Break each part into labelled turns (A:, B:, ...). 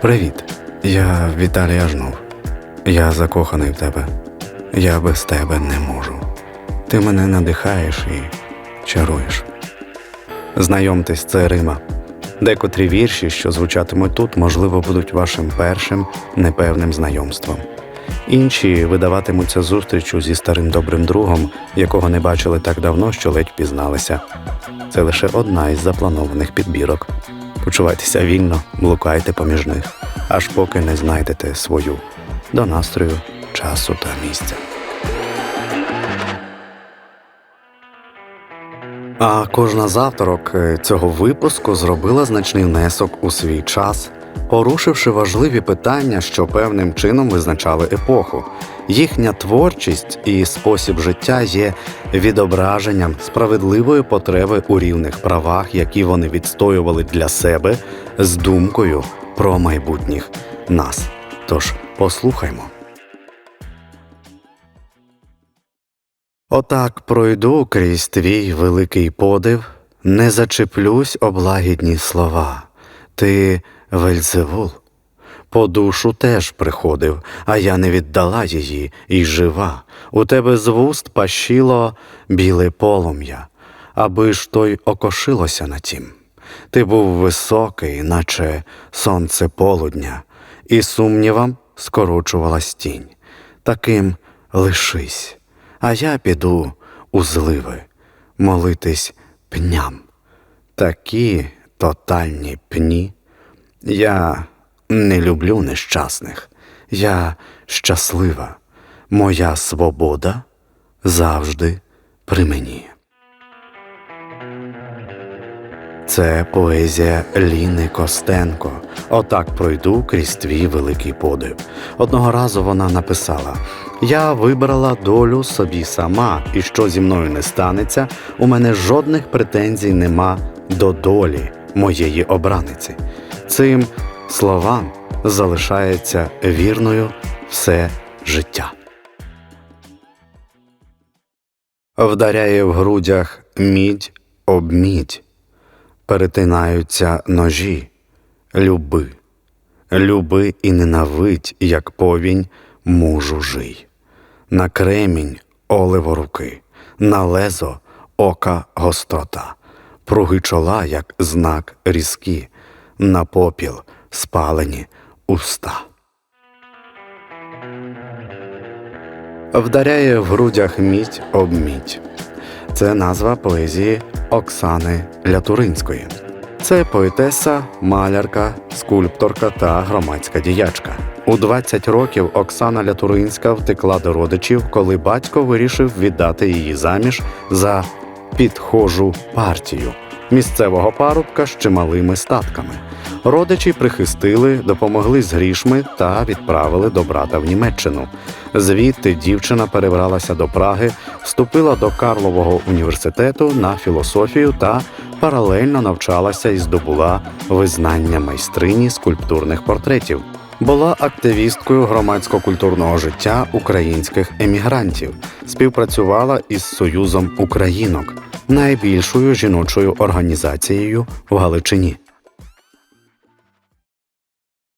A: Привіт, я Віталій Ажнов. Я закоханий в тебе. Я без тебе не можу. Ти мене надихаєш і чаруєш. Знайомтесь, це Рима. Декотрі вірші, що звучатимуть тут, можливо, будуть вашим першим непевним знайомством. Інші видаватимуться зустрічю зі старим добрим другом, якого не бачили так давно, що ледь пізналися. Це лише одна із запланованих підбірок. Почувайтеся вільно, блукайте поміж них, аж поки не знайдете свою до настрою, часу та місця. А кожна з е, цього випуску зробила значний внесок у свій час, порушивши важливі питання, що певним чином визначали епоху. Їхня творчість і спосіб життя є відображенням справедливої потреби у рівних правах, які вони відстоювали для себе з думкою про майбутніх нас. Тож послухаймо. Отак пройду крізь твій великий подив, не зачеплюсь облагідні слова. Ти Вельзевул. По душу теж приходив, а я не віддала її і жива. У тебе з вуст пащило біле полум'я, аби ж той окошилося на тім. Ти був високий, наче сонце полудня, і сумнівам скорочувалась тінь. Таким лишись, а я піду у зливи, молитись пням. Такі тотальні пні. Я не люблю нещасних, я щаслива, моя свобода завжди при мені. Це поезія Ліни Костенко. Отак пройду крізь твій великий подив. Одного разу вона написала: Я вибрала долю собі сама, і що зі мною не станеться, у мене жодних претензій нема до долі моєї обраниці. Цим словам залишається вірною все життя. Вдаряє в грудях мідь об мідь, перетинаються ножі, люби, люби і ненавидь, як повінь мужу жий. На кремінь оливо руки, на лезо ока гострота, пруги чола, як знак різкі, на попіл спалені уста. Вдаряє в грудях мідь об мідь. Це назва поезії Оксани Лятуринської. Це поетеса, малярка, скульпторка та громадська діячка. У 20 років Оксана Лятуринська втекла до родичів, коли батько вирішив віддати її заміж за підхожу партію місцевого парубка з чималими статками. Родичі прихистили, допомогли з грішми та відправили до брата в Німеччину. Звідти дівчина перебралася до Праги, вступила до Карлового університету на філософію та паралельно навчалася і здобула визнання майстрині скульптурних портретів. Була активісткою громадсько-культурного життя українських емігрантів, співпрацювала із Союзом Українок, найбільшою жіночою організацією в Галичині.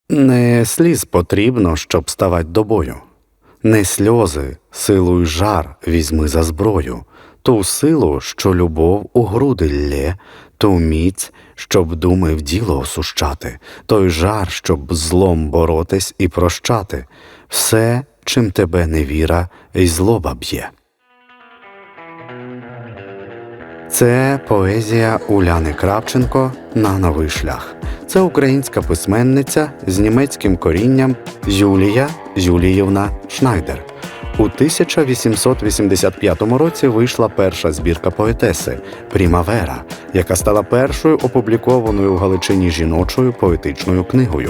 A: Не сліз потрібно, щоб ставать до бою. Не сльози, силу й жар візьми за зброю, ту силу, що любов у груди лє, ту міць, щоб думи в діло осущати, той жар, щоб злом боротись і прощати, все, чим тебе невіра й злоба б'є. Це поезія Уляни Кравченко на новий шлях. Це українська письменниця з німецьким корінням Юлія Юліївна Шнайдер. У 1885 році вийшла перша збірка поетеси Прімавера, яка стала першою опублікованою в Галичині жіночою поетичною книгою.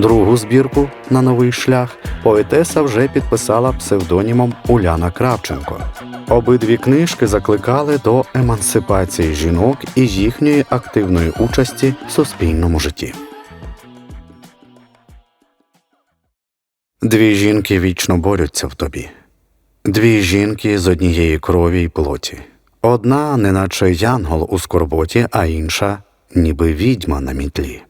A: Другу збірку на новий шлях поетеса вже підписала псевдонімом Уляна Кравченко. Обидві книжки закликали до емансипації жінок і їхньої активної участі в суспільному житті. Дві жінки вічно борються в тобі. Дві жінки з однієї крові й плоті. Одна, неначе янгол у скорботі, а інша ніби відьма на мітлі.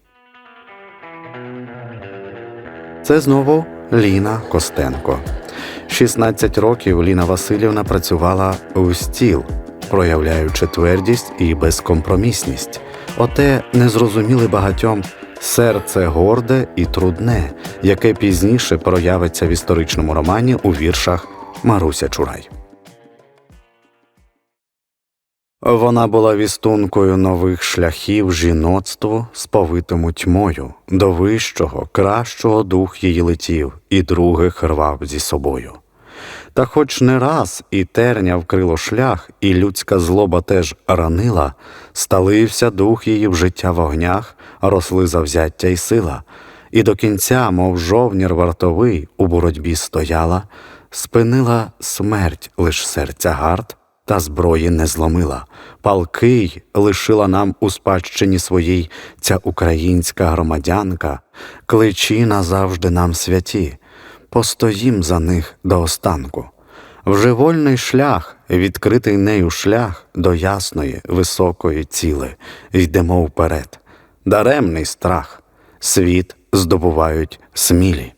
A: Це знову Ліна Костенко. 16 років Ліна Васильівна працювала у стіл, проявляючи твердість і безкомпромісність. Оте не зрозуміли багатьом серце горде і трудне, яке пізніше проявиться в історичному романі у віршах Маруся Чурай. Вона була вістункою нових шляхів жіноцтву, сповитому тьмою, до вищого, кращого дух її летів, і других рвав зі собою. Та хоч не раз і терня вкрило шлях, і людська злоба теж ранила, сталився дух її в життя вогнях, росли завзяття й сила, і до кінця, мов жовнір вартовий, у боротьбі стояла, спинила смерть лиш серця гард, та зброї не зломила. Палкий лишила нам у спадщині своїй ця українська громадянка, кличі назавжди нам святі, постоїм за них до останку. Вже вольний шлях, відкритий нею шлях до ясної, високої ціли, йдемо вперед. Даремний страх, світ здобувають смілі.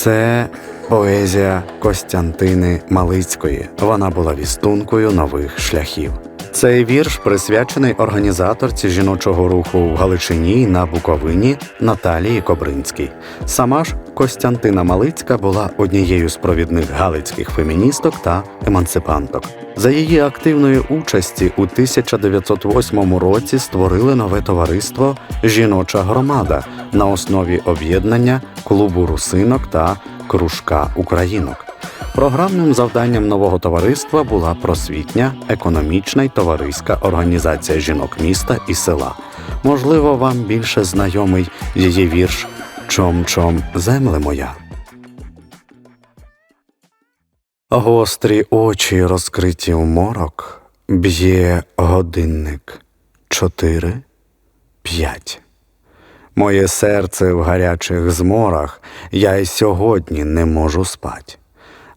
A: Це поезія Костянтини Малицької. Вона була вістункою нових шляхів. Цей вірш присвячений організаторці жіночого руху в Галичині на Буковині Наталії Кобринській. Сама ж Костянтина Малицька була однією з провідних галицьких феміністок та емансипанток. За її активної участі у 1908 році створили нове товариство Жіноча громада на основі об'єднання клубу русинок та кружка українок. Програмним завданням нового товариства була просвітня, економічна й товариська організація жінок міста і села. Можливо, вам більше знайомий її вірш Чом-чом земле моя. Гострі очі розкриті в морок, б'є годинник чотири, п'ять. Моє серце в гарячих зморах, я й сьогодні не можу спать.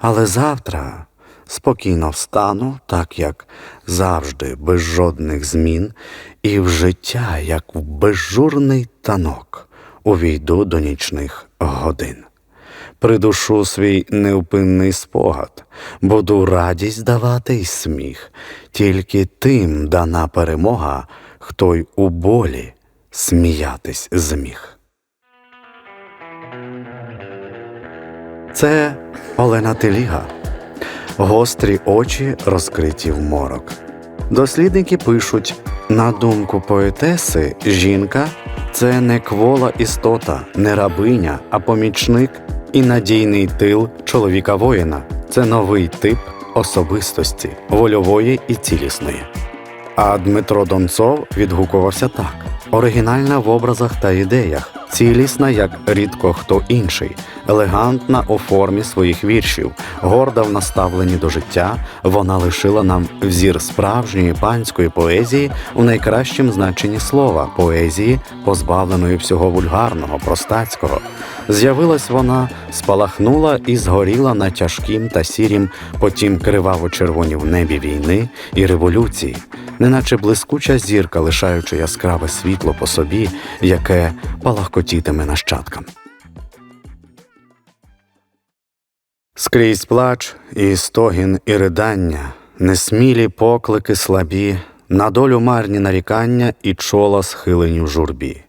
A: Але завтра спокійно встану, так як завжди, без жодних змін, і в життя, як в безжурний танок, увійду до нічних годин. Придушу свій невпинний спогад, буду радість давати й сміх, тільки тим дана перемога, хто й у болі сміятись зміг. Це Олена Теліга. Гострі очі розкриті в морок. Дослідники пишуть: на думку поетеси, жінка це не квола істота, не рабиня, а помічник і надійний тил чоловіка воїна. Це новий тип особистості, вольової і цілісної. А Дмитро Донцов відгукувався так: оригінальна в образах та ідеях, цілісна, як рідко хто інший, елегантна у формі своїх віршів, горда в наставленні до життя, вона лишила нам взір справжньої панської поезії у найкращому значенні слова поезії, позбавленої всього вульгарного, простацького. З'явилась вона, спалахнула і згоріла на тяжкім та сірім, потім криваво червоні в небі війни і революції, неначе блискуча зірка, лишаючи яскраве світло по собі, яке палахкотітиме нащадкам. Скрізь плач і стогін і ридання, несмілі поклики слабі, на долю марні нарікання і чола схилені в журбі.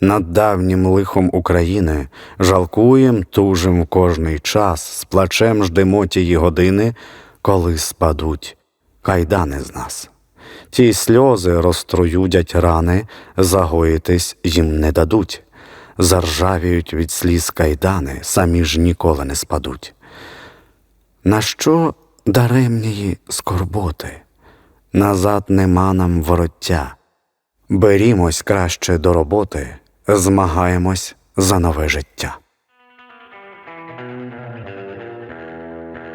A: Над давнім лихом України жалкуєм, тужим кожний час, з плачем ждемо тії години, коли спадуть кайдани з нас. Ті сльози розтроюдять рани, загоїтись їм не дадуть, заржавіють від сліз кайдани, самі ж ніколи не спадуть. На що даремнії скорботи? Назад нема нам вороття. Берімось краще до роботи, змагаємось за нове життя.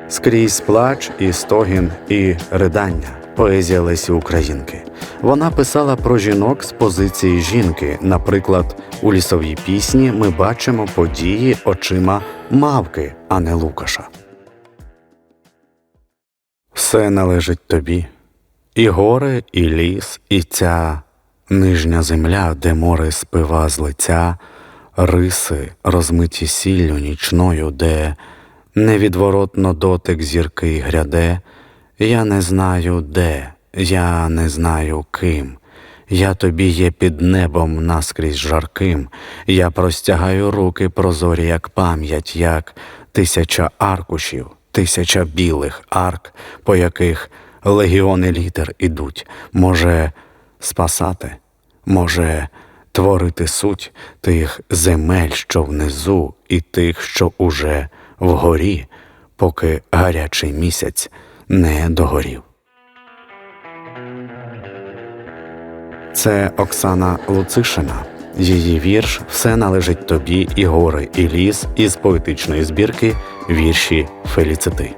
A: Скрізь плач і стогін і ридання. Поезія Лесі Українки. Вона писала про жінок з позиції жінки. Наприклад, у лісовій пісні ми бачимо події очима мавки, а не Лукаша. Все належить тобі, і гори, і ліс, і ця нижня земля, де море спива з лиця, риси, розмиті сіллю нічною, де невідворотно дотик зірки гряде, я не знаю де, я не знаю ким. Я тобі є під небом наскрізь жарким, я простягаю руки прозорі, як пам'ять, як тисяча аркушів, тисяча білих арк, по яких легіони літер ідуть, може спасати, може творити суть тих земель, що внизу, і тих, що уже вгорі, поки гарячий місяць не догорів. Це Оксана Луцишина. Її вірш Все належить тобі і гори, і ліс із поетичної збірки вірші Феліцити.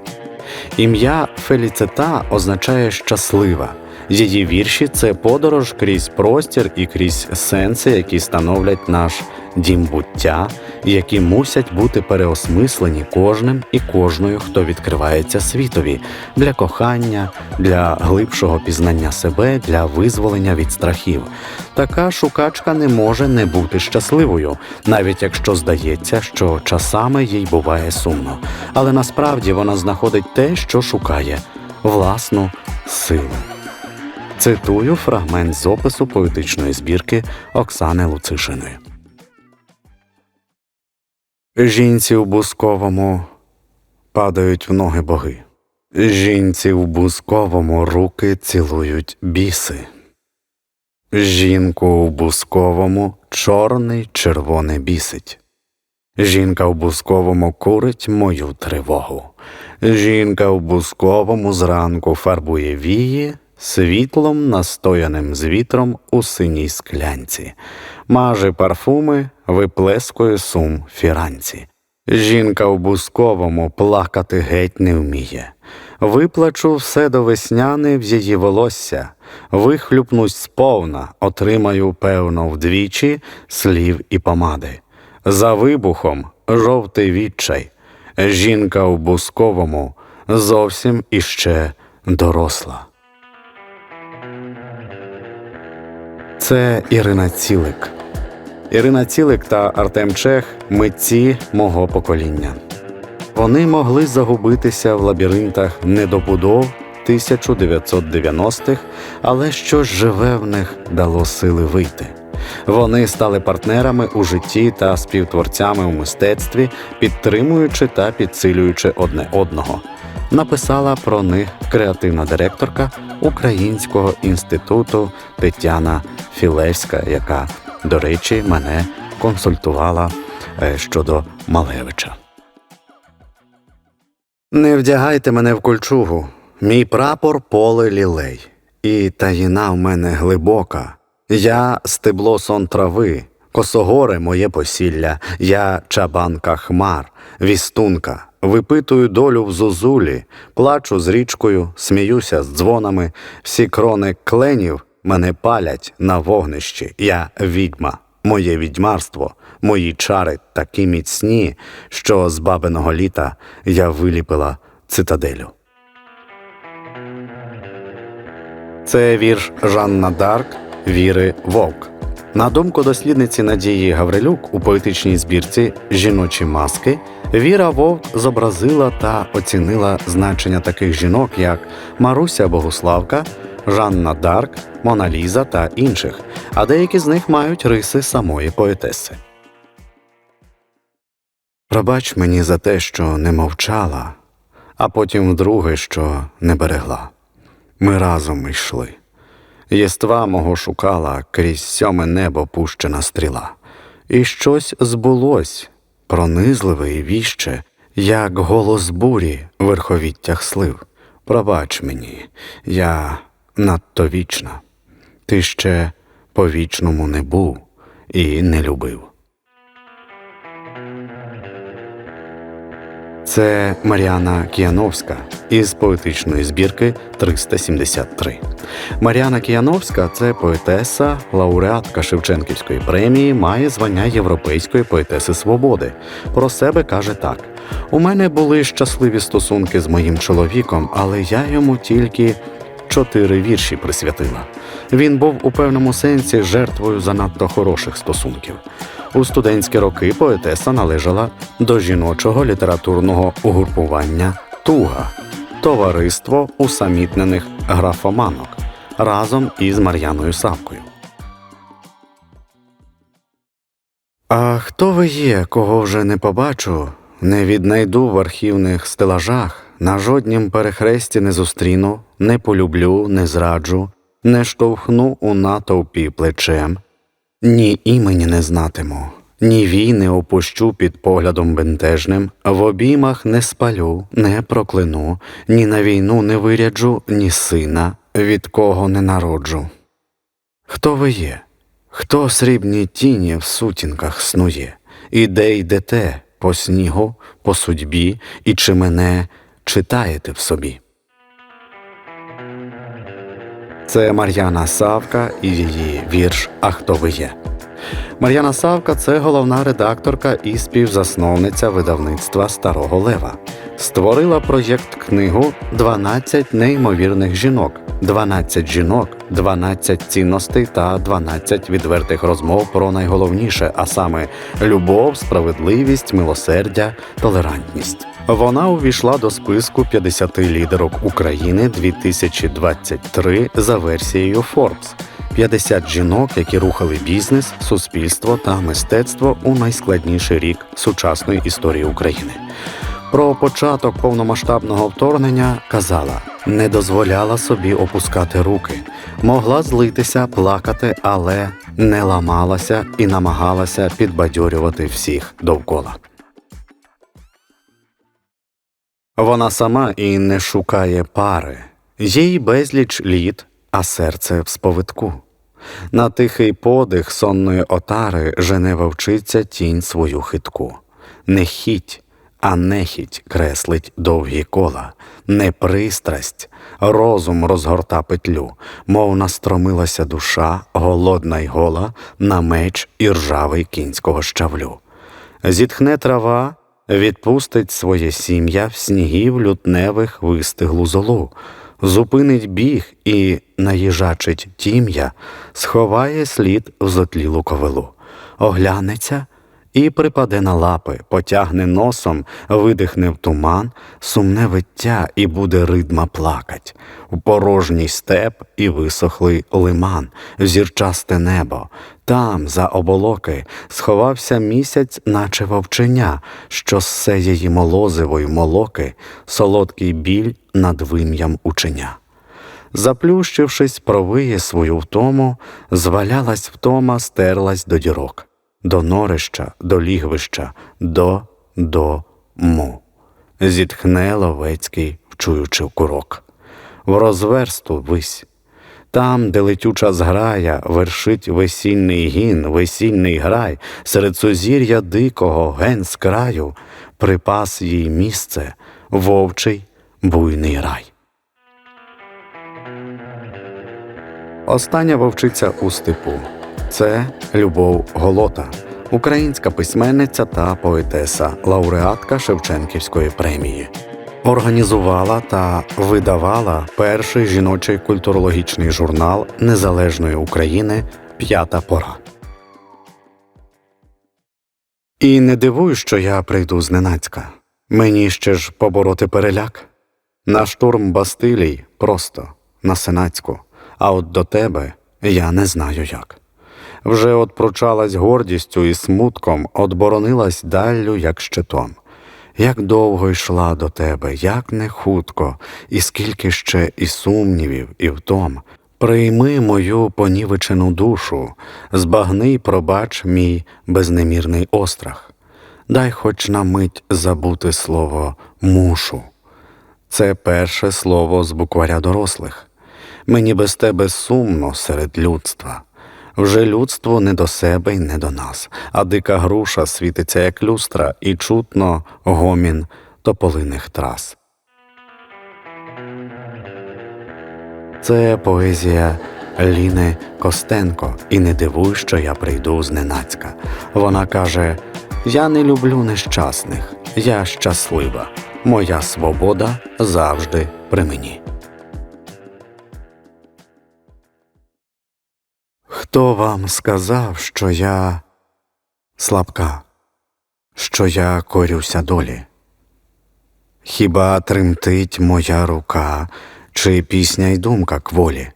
A: Ім'я Феліцита означає щаслива. Її вірші це подорож крізь простір і крізь сенси, які становлять наш дім буття, які мусять бути переосмислені кожним і кожною, хто відкривається світові для кохання, для глибшого пізнання себе, для визволення від страхів. Така шукачка не може не бути щасливою, навіть якщо здається, що часами їй буває сумно. Але насправді вона знаходить те, що шукає власну силу. Цитую фрагмент з опису поетичної збірки Оксани Луцишиної. Жінці у бусковому падають в ноги боги. Жінці в бусковому руки цілують біси. Жінку в бусковому чорний червоне бісить. Жінка в бусковому курить мою тривогу. Жінка в бусковому зранку фарбує вії світлом, настояним з вітром у синій склянці, маже парфуми, виплескує сум фіранці. Жінка в бусковому плакати геть не вміє. Виплачу все до весняни в її волосся, вихлюпнусь сповна, отримаю, певно, вдвічі слів і помади. За вибухом жовтий відчай. Жінка в бусковому зовсім іще доросла. Це Ірина Цілик. Ірина Цілик та Артем Чех митці мого покоління. Вони могли загубитися в лабіринтах недобудов 1990-х, але щось живе в них дало сили вийти. Вони стали партнерами у житті та співтворцями у мистецтві, підтримуючи та підсилюючи одне одного. Написала про них креативна директорка Українського інституту Тетяна Філевська, яка, до речі, мене консультувала е, щодо Малевича. Не вдягайте мене в кольчугу. Мій прапор поле лілей, і таїна в мене глибока. Я стебло сон трави, косогоре моє посілля, я чабанка хмар, вістунка, випитую долю в зозулі, плачу з річкою, сміюся з дзвонами, всі крони кленів мене палять на вогнищі. Я відьма, моє відьмарство, мої чари такі міцні, що з бабиного літа я виліпила цитаделю. Це вірш Жанна Дарк Віри Вовк. На думку дослідниці Надії Гаврилюк у поетичній збірці Жіночі маски Віра Вовк зобразила та оцінила значення таких жінок, як Маруся Богуславка, Жанна Дарк, Мона Ліза та інших, а деякі з них мають риси самої поетеси. Пробач мені за те, що не мовчала, а потім вдруге, що не берегла. Ми разом йшли. Єства мого шукала крізь сьоме небо пущена стріла, і щось збулось, пронизливе і віще, як голос бурі в верховіттях слив. Пробач мені, я надто вічна, ти ще по вічному не був і не любив. Це Маріана Кіановська із поетичної збірки 373. Маріана Кіановська це поетеса, лауреатка Шевченківської премії, має звання Європейської поетеси свободи. Про себе каже так: у мене були щасливі стосунки з моїм чоловіком, але я йому тільки чотири вірші присвятила. Він був у певному сенсі жертвою занадто хороших стосунків. У студентські роки поетеса належала до жіночого літературного угрупування Туга, товариство усамітнених графоманок разом із Мар'яною Савкою. А хто ви є, кого вже не побачу, не віднайду в архівних стелажах, на жоднім перехресті не зустріну, не полюблю, не зраджу, не штовхну у натовпі плечем, ні імені не знатиму, ні війни опущу під поглядом бентежним, в обіймах не спалю, не прокляну, ні на війну не виряджу, ні сина, від кого не народжу. Хто ви є? Хто срібні тіні в сутінках снує? І де йдете по снігу, по судьбі, і чи мене читаєте в собі? Це Мар'яна Савка і її вірш А хто ви є. Мар'яна Савка це головна редакторка і співзасновниця видавництва Старого Лева. Створила проєкт книгу «12 неймовірних жінок. 12 жінок, 12 цінностей та 12 відвертих розмов про найголовніше, а саме любов, справедливість, милосердя, толерантність. Вона увійшла до списку 50 лідерок України 2023 за версією Forbes. 50 жінок, які рухали бізнес, суспільство та мистецтво у найскладніший рік сучасної історії України. Про початок повномасштабного вторгнення казала, не дозволяла собі опускати руки, могла злитися, плакати, але не ламалася і намагалася підбадьорювати всіх довкола. Вона сама і не шукає пари, їй безліч літ, а серце в сповитку. На тихий подих сонної отари жене вовчиця тінь свою хитку. Не хіть, а нехіть креслить довгі кола, не пристрасть, розум розгорта петлю, мов настромилася душа, голодна й гола, на меч і ржавий кінського щавлю. Зітхне трава, відпустить своє сім'я в снігів лютневих вистиглу золу, зупинить біг і наїжачить тім'я, сховає слід в зотлілу ковилу, оглянеться і припаде на лапи, потягне носом, видихне в туман, сумне виття і буде ридма плакать, у порожній степ і висохлий лиман, в зірчасте небо. Там, за оболоки, сховався місяць, наче вовченя, що ссе її молозивої молоки, солодкий біль над вим'ям ученя. Заплющившись, провиє свою втому, звалялась втома, стерлась до дірок, до норища, до лігвища, до до му. Зітхне Ловецький, вчуючи курок. В розверсту вись. Там, де летюча зграя, вершить весільний гін, весільний грай, серед сузір'я дикого, ген з краю, припас їй місце, вовчий буйний рай. Остання вовчиця у степу це Любов Голота, українська письменниця та поетеса, лауреатка Шевченківської премії. Організувала та видавала перший жіночий культурологічний журнал Незалежної України П'ята пора. І не дивуй, що я прийду зненацька. Мені ще ж побороти переляк. На штурм Бастилій просто на сенацьку, а от до тебе я не знаю як. Вже отпручалась гордістю і смутком, отборонилась даллю, як щитом. Як довго йшла до тебе, як не хутко, і скільки ще і сумнівів, і втом. Прийми мою понівечену душу, збагни й пробач мій безнемірний острах. Дай хоч на мить забути слово мушу. Це перше слово з букваря дорослих. Мені без тебе сумно серед людства. Вже людство не до себе й не до нас, а дика груша світиться, як люстра, і чутно гомін тополиних трас. Це поезія Ліни Костенко, і не дивуй, що я прийду зненацька. Вона каже: Я не люблю нещасних, я щаслива. Моя свобода завжди при мені. Хто вам сказав, що я слабка, що я корюся долі? Хіба тремтить моя рука, чи пісня й думка кволі?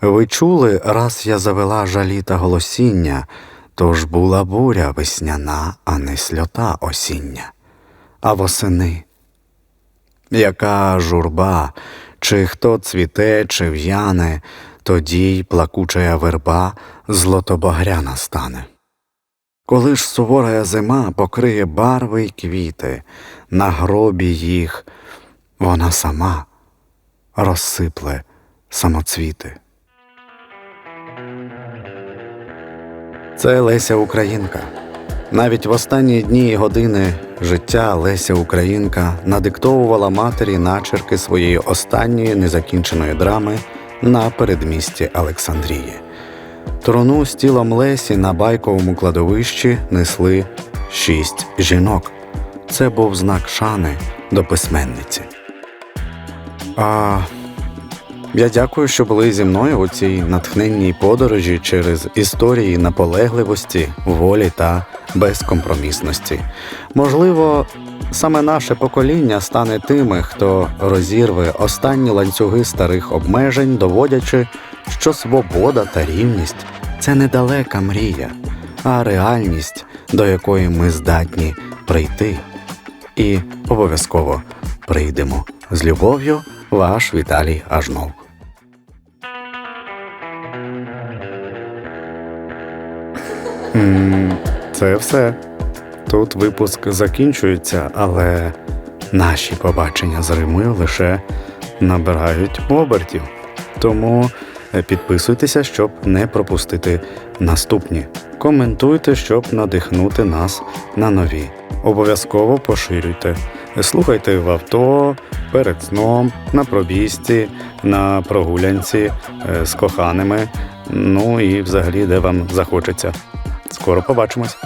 A: Ви чули, раз я завела жалі та голосіння, то ж була буря весняна, а не сльота осіння. А восени, яка журба, чи хто цвіте, чи в'яне, тоді й плакучая верба злотобагряна стане. Коли ж сувора зима покриє барви й квіти, на гробі їх вона сама розсипле самоцвіти. Це Леся Українка. Навіть в останні дні і години життя Леся Українка надиктовувала матері начерки своєї останньої незакінченої драми на передмісті Олександрії. Труну з тілом Лесі на байковому кладовищі несли шість жінок. Це був знак шани до письменниці. А я дякую, що були зі мною у цій натхненній подорожі через історії наполегливості, волі та безкомпромісності. Можливо, саме наше покоління стане тими, хто розірве останні ланцюги старих обмежень, доводячи, що свобода та рівність це недалека мрія, а реальність, до якої ми здатні прийти. І обов'язково прийдемо з любов'ю, ваш Віталій Ажнов. Це все. Тут випуск закінчується, але наші побачення з Римою лише набирають обертів. Тому е, підписуйтеся, щоб не пропустити наступні. Коментуйте, щоб надихнути нас на нові. Обов'язково поширюйте. Слухайте в авто, перед сном, на пробіжці, на прогулянці е, з коханими. Ну і взагалі, де вам захочеться. Скоро побачимось.